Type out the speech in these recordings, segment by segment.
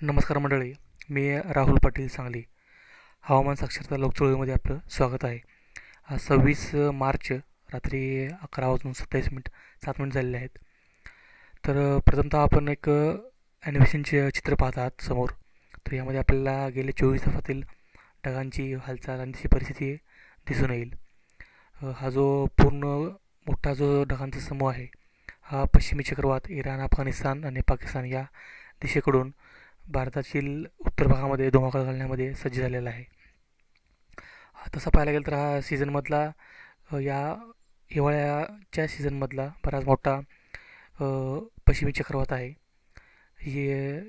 नमस्कार मंडळी मी राहुल पाटील सांगली. हवामान साक्षरता लोकचळवळीमध्ये आपलं स्वागत आहे. आज सव्वीस मार्च रात्री अकरा वाजून सत्तावीस मिनिट सात मिनिट झालेले आहेत. तर प्रथमतः आपण एक ॲनिमेशनचे चित्र पाहत आहात समोर. तर यामध्ये आपल्याला गेले चोवीस तासातील ढगांची हालचाल आणि त्याची परिस्थिती दिसून येईल. हा जो पूर्ण मोठा जो ढगांचा समूह आहे हा पश्चिमी चक्रवात इराण अफगाणिस्तान आणि पाकिस्तान या दिशेकडून भारतातील उत्तर भागामध्ये धुमाकूळ घालण्यामध्ये सज्ज झालेला आहे. तसं पाहायला गेलं तर हा सीझनमधला या हिवाळ्याच्या सीझनमधला बराच मोठा पश्चिमी चक्रवात आहे. ही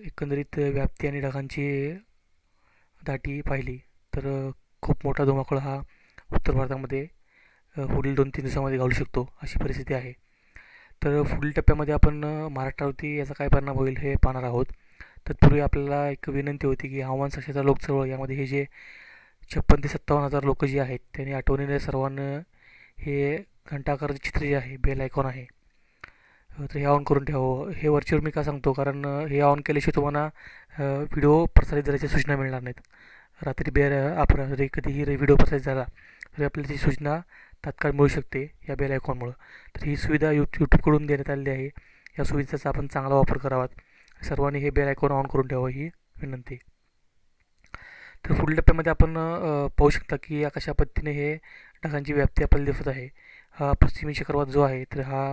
एकंदरीत व्याप्ती आणि ढगांची दाटी पाहिली तर खूप मोठा धुमाकूळ हा उत्तर भारतामध्ये पुढील दोन तीन दिवसामध्ये घालू शकतो अशी परिस्थिती आहे. तर पुढील टप्प्यामध्ये आपण महाराष्ट्रावरती याचा काय परिणाम होईल हे पाहणार आहोत. तत्पूर्वी आपल्याला एक विनंती होती की हवामान साक्षरता लोकचळवळ यामध्ये हे जे छप्पन ते सत्तावन्न हजार लोक जे आहेत त्यांनी आठवणीने सर्वांना हे घंटाकाराचे चित्र जे आहे बेल आयकॉन आहे तर हे ऑन करून ठेवावं हे वरचेवर मी का सांगतो? कारण हे ऑन केल्याशिवाय तुम्हाला व्हिडिओ प्रसारित झाल्याच्या सूचना मिळणार नाहीत. रात्री बेर आपण जरी कधीही व्हिडिओ प्रसारित झाला तरी आपल्याला ती सूचना तात्काळ मिळू शकते या बेल आयकॉनमुळं. तर ही सुविधा यू यूट्यूबकडून देण्यात आलेली आहे. या सुविधेचा आपण चांगला वापर करावा सर्वांनी हे बेल आयकॉन ऑन करून ठेवावं ही विनंती. तर पुढील टप्प्यामध्ये आपण पाहू शकता की या कशा पद्धतीने हे ढगांची व्याप्ती आपल्याला दिसत आहे. हा पश्चिमी चक्रवात जो आहे तर हा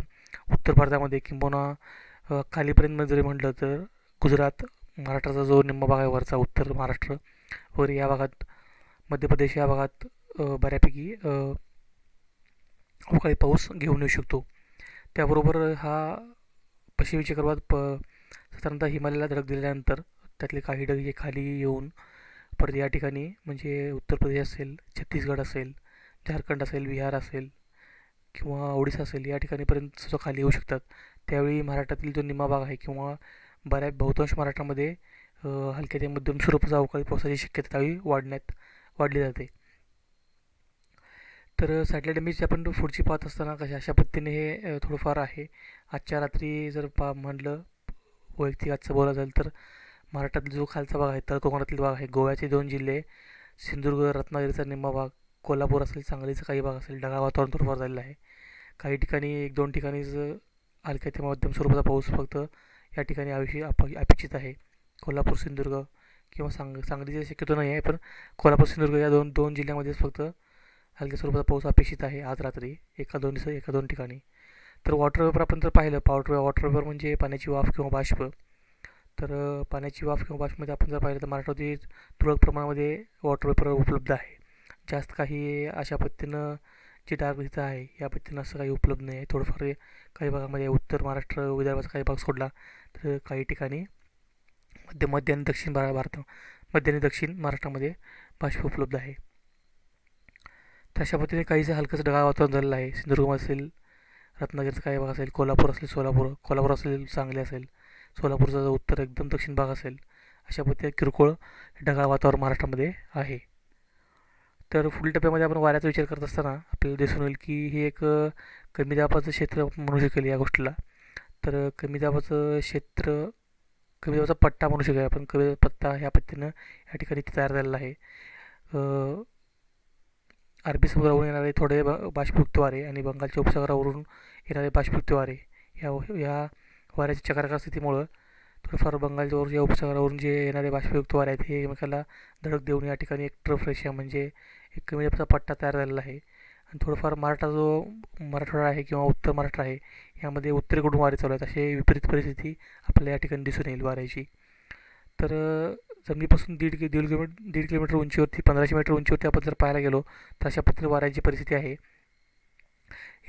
उत्तर भारतामध्ये किंबहुना खालीपर्यंत जरी म्हटलं तर गुजरात महाराष्ट्राचा जो निम्मा भाग आहे वरचा उत्तर महाराष्ट्र वर या भागात मध्य प्रदेश या भागात बऱ्यापैकी अवकाळी पाऊस घेऊन येऊ शकतो. त्याबरोबर हा पश्चिमी चक्रवात प साधारणतः हिमालयाला धडक दिल्यानंतर त्यातले काही ढग खाली येऊन परत या ठिकाणी म्हणजे उत्तर प्रदेश असेल छत्तीसगड असेल झारखंड असेल बिहार असेल किंवा ओडिसा असेल या ठिकाणीपर्यंत सुद्धा खाली येऊ शकतात. त्यावेळी महाराष्ट्रातील जो निम्मा भाग आहे किंवा बऱ्याच बहुतांश महाराष्ट्रामध्ये हलक्या ते मध्यम स्वरूपाचा अवकाळी पावसाची शक्यता त्यावेळी वाढण्यात वाढली जाते. तर सॅटेलाईट इमेज आपण पुढची पाहत असताना कशा अशा पद्धतीने हे थोडंफार आहे. आजच्या रात्री जर पा म्हणलं वैयक्तिक आजचं बोला जाईल तर महाराष्ट्रातील जो खालचा भाग आहे तर कोकणातील भाग आहे. गोव्याचे दोन जिल्हे सिंधुदुर्ग रत्नागिरीचा निम्मा भाग कोल्हापूर असेल सांगलीचा काही भाग असेल ढगाळ वातावरण थोडंफार झालेलं आहे. काही ठिकाणी एक दोन ठिकाणीच हलक्या ते मध्यम स्वरूपाचा पाऊस फक्त या ठिकाणी आयुष्य अप अपेक्षित आहे. कोल्हापूर सिंधुदुर्ग किंवा सांग सांगलीची शक्यतो नाही आहे पण कोल्हापूर सिंधुदुर्ग या दोन दोन जिल्ह्यामध्येच फक्त हलक्या स्वरूपाचा पाऊस अपेक्षित आहे आज रात्री. एका दोन दिवस एका दोन ठिकाणी. तर वॉटर वेपर आपण जर पाहिलं पावटर वॉटर वेपर म्हणजे पाण्याची वाफ किंवा बाष्प. तर पाण्याची वाफ किंवा बाष्पमध्ये आपण जर पाहिलं तर महाराष्ट्रामध्ये तुरळक प्रमाणामध्ये वॉटर वेपर उपलब्ध आहे. जास्त काही अशा पद्धतीनं जे डार्क तिथं आहे या पद्धतीनं असं काही उपलब्ध नाही. आहे थोडंफार काही भागामध्ये उत्तर महाराष्ट्र विदर्भाचा काही भाग सोडला तर काही ठिकाणी मध्य मध्य आणि दक्षिण भार भारत मध्य आणि दक्षिण महाराष्ट्रामध्ये बाष्प उपलब्ध आहे. तर अशा पद्धतीने काहीसं हलकंसं ढगाळ वातावरण झालेलं आहे. सिंधुदुर्ग असेल रत्नागिरीचा काही भाग असेल कोल्हापूर असेल सोलापूर कोल्हापूर असेल सांगली असेल सोलापूरचा जो उत्तर एकदम दक्षिण भाग असेल अशा पद्धतीने किरकोळ ढगाळ वातावरण महाराष्ट्रामध्ये आहे. तर पुढील टप्प्यामध्ये आपण वाऱ्याचा विचार करत असताना आपल्याला दिसून येईल की हे एक कमी दाबाचं क्षेत्र आपण म्हणू शकेल या गोष्टीला. तर कमी दाबाचं क्षेत्र कमी दाबाचा पट्टा म्हणू शकेल आपण कमी पत्ता पट्टा ह्या पद्धतीनं या ठिकाणी तयार झालेला आहे. अरबी समुद्रावरून येणारे थोडे ब बाष्पयुक्त वारे आणि बंगालच्या उपसागरावरून येणारे बाष्पयुक्त वारे या या वाऱ्याच्या चक्राकार स्थितीमुळं थोडंफार बंगालच्या या उपसागरावरून जे येणारे बाष्पयुक्त वारे आहेत हे एकमेकाला धडक देऊन या ठिकाणी एक ट्रफ रेषा म्हणजे एक कमी दाबाचा पट्टा तयार झालेला आहे. आणि थोडंफार मराठा जो मराठवाडा आहे किंवा उत्तर महाराष्ट्र आहे यामध्ये उत्तरेकडून वारे चालू आहेत असे विपरीत परिस्थिती आपल्या या ठिकाणी दिसून येईल वाऱ्याची. तर जमिनीपासून दीड कि दीड किलोमीटर दीड किलोमीटर उंचीवरती पंधराशे मीटर उंचीवरती आपण जर पाहायला गेलो तर अशा पद्धतीने वाऱ्याची परिस्थिती आहे.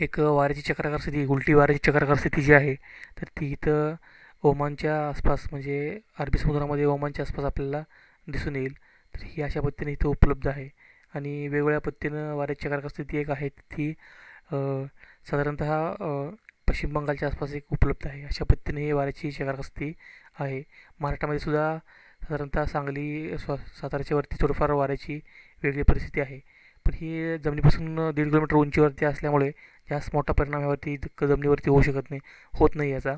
एक वाऱ्याची चक्राकार स्थिती उलटी वाऱ्याची चक्राकार स्थिती जी आहे तर ती इथं ओमानच्या आसपास म्हणजे अरबी समुद्रामध्ये ओमानच्या आसपास आपल्याला दिसून येईल. तर ही अशा पद्धतीने इथं उपलब्ध आहे. आणि वेगवेगळ्या पद्धतीनं वाऱ्याची चक्राकार स्थिती एक आहे ती साधारणतः पश्चिम बंगालच्या आसपास एक उपलब्ध आहे. अशा पद्धतीने ही वाऱ्याची चक्राकार स्थिती आहे. महाराष्ट्रामध्ये सुद्धा साधारणतः सांगली स्व साताऱ्याच्या वरती थोडंफार वाऱ्याची वेगळी परिस्थिती आहे. पण ही जमिनीपासून दीड किलोमीटर उंचीवरती असल्यामुळे जास्त मोठा परिणाम यावरती क- जमिनीवरती होऊ शकत नाही होत नाही याचा.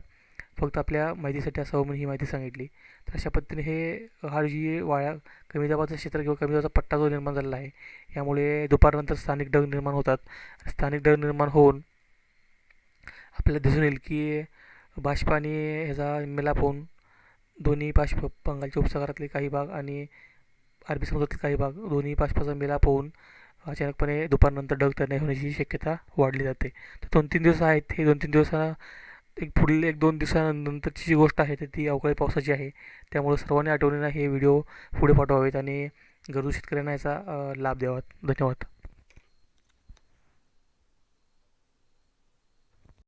फक्त आपल्या माहितीसाठी असावं म्हणून ही माहिती सांगितली. तर अशा पद्धतीने हे हा जी वाळ्या कमी दाबाचं क्षेत्र किंवा कमी दाबाचा पट्टा जो निर्माण झालेला आहे यामुळे दुपारनंतर स्थानिक ढग निर्माण होतात. स्थानिक ढग निर्माण होऊन आपल्याला दिसून येईल की बाष्प आणि ह्याचा मिलाप होऊन दोन्ही बाष्प बंगालच्या उपसागरातले काही भाग आणि अरबी समुद्रातील काही भाग दोन्ही बाष्पाचा मिलाप होऊन अचानकपणे दुपारनंतर ढग तयार होण्याची शक्यता वाढली जाते. तर दोन तीन दिवस आहेत हे दोन तीन दिवसांना एक पुढील एक दोन दिवसानंतरची जी गोष्ट आहे तर ती अवकाळी पावसाची आहे. त्यामुळे सर्वांनी आठवणींना हे व्हिडिओ पुढे पाठवावेत आणि गरजू शेतकऱ्यांना याचा लाभ द्यावा. धन्यवाद.